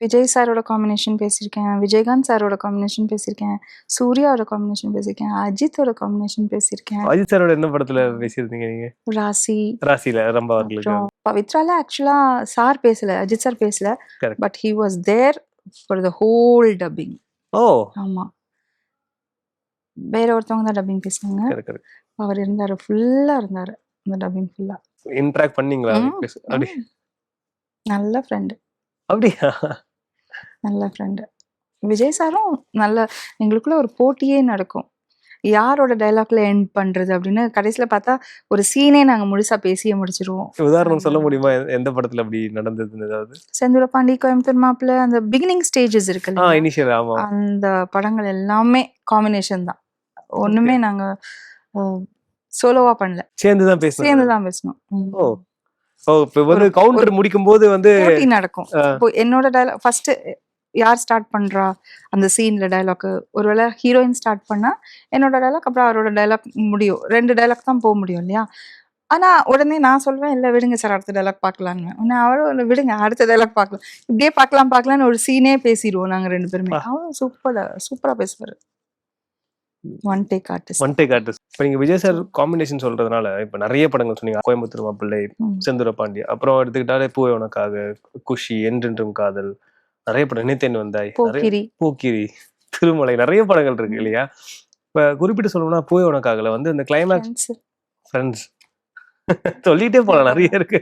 விஜய் சாரோட காம்பினேஷன் பேசியிருக்கேன் விஜயகாந்த் சாரோட காம்பினேஷன் பேசியிருக்கேன் சூர்யாவோட காம்பினேஷன் பேசியிருக்கேன் அஜித்தோட காம்பினேஷன் பேசியிருக்கேன். அஜித் சாரோட என்ன படத்துல பேசியிருந்தீங்க நீங்க? ராசி. ராசியில ரொம்ப பவித்ரால ஆக்சுவலா சார் பேசல அஜித் சார் பேசல. But he was there for the whole dubbing ஓ. ஆமா. வேற ஒருத்தவங்க தான் டப்பிங் பேசினாங்க அவர் இருந்தாரு ஃபுல்லா இருந்தாரு அந்த டப்பிங் ஃபுல்லா இன்டராக்ட் பண்ணீங்களா? நல்ல ஃப்ரெண்டு அப்படியா? நல்ல ஃப்ரெண்டு விஜய் சாரும் நல்ல எங்களுக்குள்ள ஒரு போட்டியே நடக்கும். யாரோட டைலாக்ல எண்ட் பண்றது அப்படின்னு கடைசியில பார்த்தா ஒரு சீனே நாங்க முழுசா பேசியே முடிச்சிருவோம். உதாரணம் சொல்ல முடியுமா? எந்த படத்துல அப்படி நடந்ததுன்னு ஏதாவது? செந்தூர பாண்டி கோயம்புத்தூர் மாப்பிள்ள அந்த பிகினிங் ஸ்டேஜஸ் இருக்கு அந்த படங்கள் எல்லாமே காம்பினேஷன் தான். ஒண்ணுமே நாங்க சோலோவா பண்ணல. சேர்ந்து தான் பேசுறேன் சேர்ந்து தான் பேசணும். ஓ ஓ இப்ப வந்து கவுண்டர் முடிக்கும் போது வந்து நடக்கும். என்னோட டைலாக் ஃபர்ஸ்ட் யார் ஸ்டார்ட் பண்றா? அந்த சீன்ல டைலாக் ஒருவேளை ஹீரோயின் ஸ்டார்ட் பண்ணா என்னோட டைலாக் அப்புறம் அவரோட டைலாக் முடியும். ரெண்டு டைலாக் தான் போக முடியும் இல்லையா? ஆனா உடனே நான் சொல்வேன் இல்ல விடுங்க சார் அடுத்த டைலாக் பார்க்கலான்னு உடனே அவரும் "இல்ல, விடுங்க அடுத்த டைலாக் பார்க்கலாம். இப்படியே பார்க்கலாம் பார்க்கலாம்னு ஒரு சீனே பேசிடுவோம் நாங்க ரெண்டு பேருமே. அவரும் சூப்பரா சூப்பரா பேசுவாரு. One take artist one take artist இப்ப நீங்க விஜய் சார் காம்பினேஷன் சொல்றதுனால இப்ப நிறைய படங்கள் சொன்னீங்க. கோயம்புத்தூர் மாப்பிள்ளை செந்தூர பாண்டி அப்புறம் எடுத்துக்கிட்டாலே பூவே உனக்காக குஷி என்றென்றும் காதல். நிறைய படம் நினைத்தேன் வந்தாய். போக்கிரி. திருமலை நிறைய படங்கள் இருக்கு இல்லையா? இப்ப குறிப்பிட்டு சொல்லணும்னா பூவே உனக்காகல. வந்து இந்த கிளைமேக்ஸ். ஃப்ரெண்ட்ஸ் சொல்லிட்டே போலாம். நிறைய இருக்கு.